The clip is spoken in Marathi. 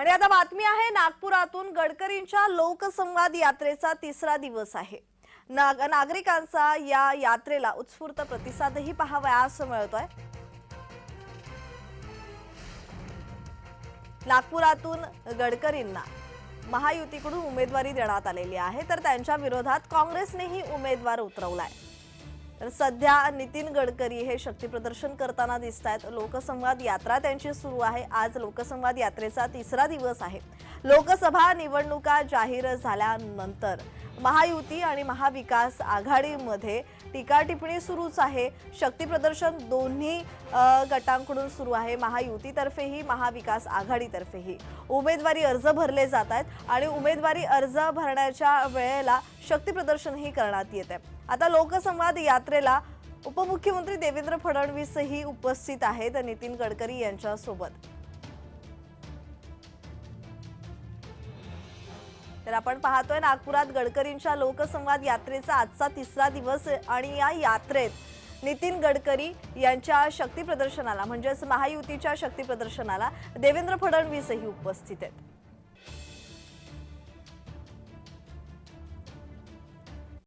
आणि आता बातमी आहे नागपुरातून गडकरींच्या लोकसंवाद यात्रेचा तिसरा दिवस आहे. नाग नागरिकांचा या यात्रेला उत्स्फूर्त प्रतिसादही पाहावयास मिळतोय. नागपुरातून गडकरींना महायुतीकडून उमेदवारी देण्यात आलेली आहे तर त्यांच्या विरोधात काँग्रेसनेही उमेदवार उतरवलाय. तर सध्या नितीन गडकरी हे शक्ती प्रदर्शन करताना दिसत आहेत लोकसंवाद यात्रा त्यांची सुरू आहे. आज लोकसंवाद यात्रेचा तिसरा दिवस आहे. लोकसभा निवडणुका जाहीर झाल्यानंतर महायुती आणि महाविकास आघाडीमध्ये टीका टिप्पणी सुरूच आहे. शक्तीप्रदर्शन दोन्ही गटांकडून सुरू आहे. महायुतीतर्फेही महाविकास आघाडीतर्फेही. उमेदवारी अर्ज भरले जात आहेत आणि उमेदवारी अर्ज भरण्याच्या वेळेला शक्तीप्रदर्शनही करण्यात येत आहे. आता लोकसंवाद यात्रेला उपमुख्यमंत्री देवेंद्र फडणवीसही उपस्थित आहेत. नितीन गडकरी यांच्यासोबत. तर आपण पाहतोय नागपुरात गडकरींच्या लोकसंवाद यात्रेचा आजचा तिसरा दिवस आणि या यात्रेत नितीन गडकरी यांच्या शक्ती प्रदर्शनाला म्हणजेच महायुतीच्या शक्ती प्रदर्शनाला देवेंद्र फडणवीसही उपस्थित आहेत.